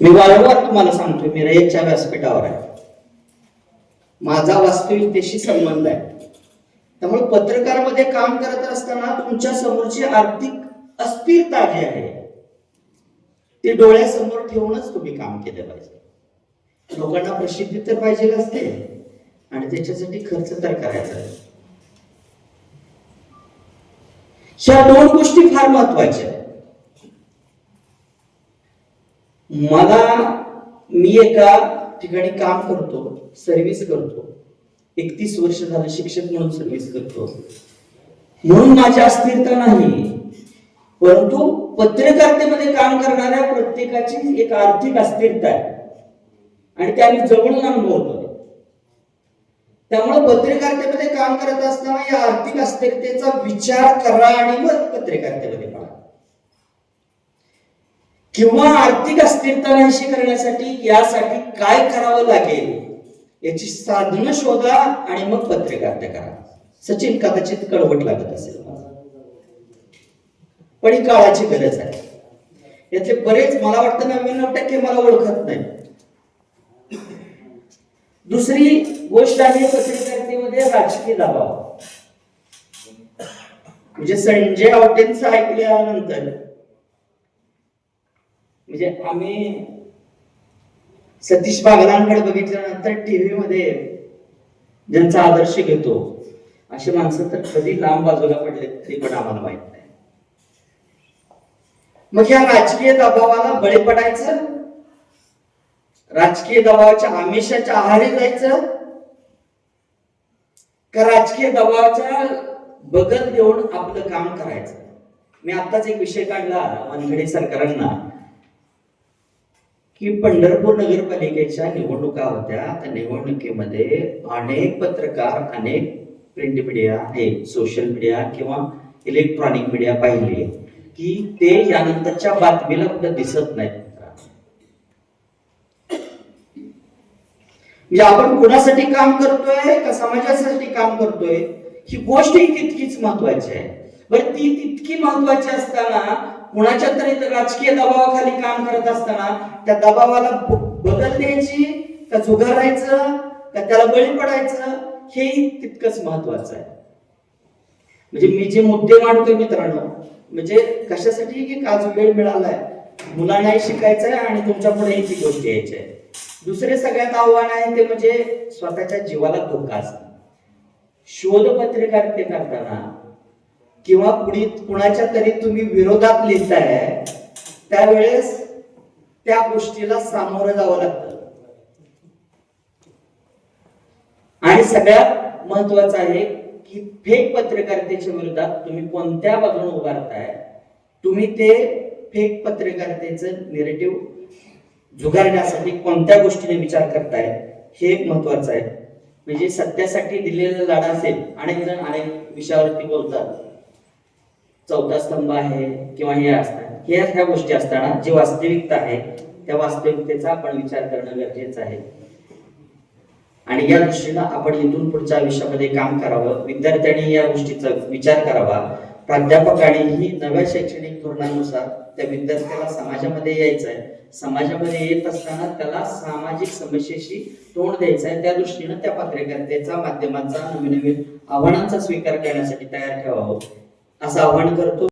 मी वारंवार तुम्हाला सांगतोय मी रयतच्या व्यासपीठावर आहे. माझा वास्तविकतेशी संबंध आहे. त्यामुळे पत्रकारमध्ये काम करत असताना तुमच्या समोरची आर्थिक अस्थिरता जी आहे ती डोळ्यासमोर ठेवूनच तुम्ही काम केलं पाहिजे. लोकांना प्रसिद्धी तर पाहिजे असते आणि त्याच्यासाठी खर्च तर करायचा ह्या दोन गोष्टी फार महत्त्वाच्या आहेत. मला मी एका ठिकाणी काम करतो सर्व्हिस करतो. एकतीस वर्ष झालं शिक्षक म्हणून सर्व्हिस करतो. म्हणून माझी अस्थिरता नाही. परंतु पत्रकारितेमध्ये काम करणाऱ्या प्रत्येकाची एक आर्थिक अस्थिरता आहे. आणि ते आम्ही जवळून अनुभवतो. त्यामुळे पत्रकारितेमध्ये काम करत असताना या आर्थिक अस्थिरतेचा विचार करा आणि मग पत्रकारितेमध्ये किंवा आर्थिक अस्थिरता नाहीशी करण्यासाठी यासाठी काय करावं लागेल याची साधनं शोधा आणि मग पत्रकारिता करा. सचिन कदाचित कळवट लागत असेल पण ही काळाची गरज आहे. यातले बरेच मला वाटतं नव्याण्णव टक्के मला ओळखत नाही. दुसरी गोष्ट आहे पत्रकारितेमध्ये राजकीय दबाव. म्हणजे संजय आवटेंचं ऐकल्यानंतर म्हणजे आम्ही सतीश बागलांकडे बघितल्यानंतर टीव्ही मध्ये ज्यांचा आदर्श घेतो अशी माणसं तर कधी लांब बाजूला पडले तरी पण आम्हाला माहीत नाही. मग या राजकीय दबावाला बळी पडायचं? राजकीय दबावाच्या आमिषाच्या आहारी जायचं? का राजकीय दबावाच्या बगल देऊन आपलं काम करायचं? मी आताच एक विषय काढला वानखडे सरकारांना. की पंढरपूर नगरपालिकेच्या निवडणुका होत्या. त्या निवडणुकीमध्ये अनेक पत्रकार अनेक प्रिंट मीडिया हे सोशल मीडिया किंवा इलेक्ट्रॉनिक मीडिया पाहिले की ते यानंतरच्या बातमीला कुठं दिसत नाही म्हणजे आपण कुणासाठी काम करतोय का समाजासाठी काम करतोय? ही गोष्ट ही तितकीच महत्वाची आहे. बरं ती तितकी महत्वाची असताना कुणाच्या तरी राजकीय दबावाखाली काम करत असताना त्या दबावाला बदल द्यायची का झुगारायचं का त्याला बळी पडायचं हे तितकंच महत्वाचं आहे. म्हणजे मी जे मुद्दे मांडतोय मित्रांनो म्हणजे कशासाठी की काज वेळ मिळालाय मुलांनाही शिकायचंय आणि तुमच्या पुढेही ती गोष्ट यायची आहे. दुसरे सगळ्यात आव्हान आहे ते म्हणजे स्वतःच्या जीवाला धोका असणं. शोधपत्रिका ते करताना किंवा कुणी कुणाच्या तरी तुम्ही विरोधात लिहिताय त्यावेळेस त्या गोष्टीला सामोरं जावं लागतं. आणि सगळ्यात महत्वाचं आहे की फेक पत्रकारितेच्या विरोधात तुम्ही कोणत्या बाजूने उभारताय तुम्ही ते फेक पत्रकारितेचं निरेटिव्ह झुगारण्यासाठी कोणत्या गोष्टीने विचार करताय हे एक महत्वाचं आहे. म्हणजे सत्यासाठी दिलेला लढा असेल अनेक जण अनेक विषयावरती बोलतात. चौथा स्तंभ आहे किंवा हे असतात. ह्या ह्या गोष्टी असताना जी वास्तविकता आहे त्या वास्तविकतेचा आपण विचार करणं गरजेचं आहे. आणि या दृष्टीनं आपण इथून पुढच्या आयुष्यामध्ये काम करावं विद्यार्थ्यांनी या गोष्टीचा विचार करावा. प्राध्यापकांनीही नव्या शैक्षणिक धोरणानुसार त्या विद्यार्थ्याला समाजामध्ये यायचं आहे समाजामध्ये येत असताना त्याला सामाजिक समस्येशी तोंड द्यायचं आहे त्या दृष्टीनं त्या पत्रकारितेचा माध्यमांचा नवीन नवीन आव्हानांचा स्वीकार करण्यासाठी तयार ठेवावं. असं आवाहन करतो.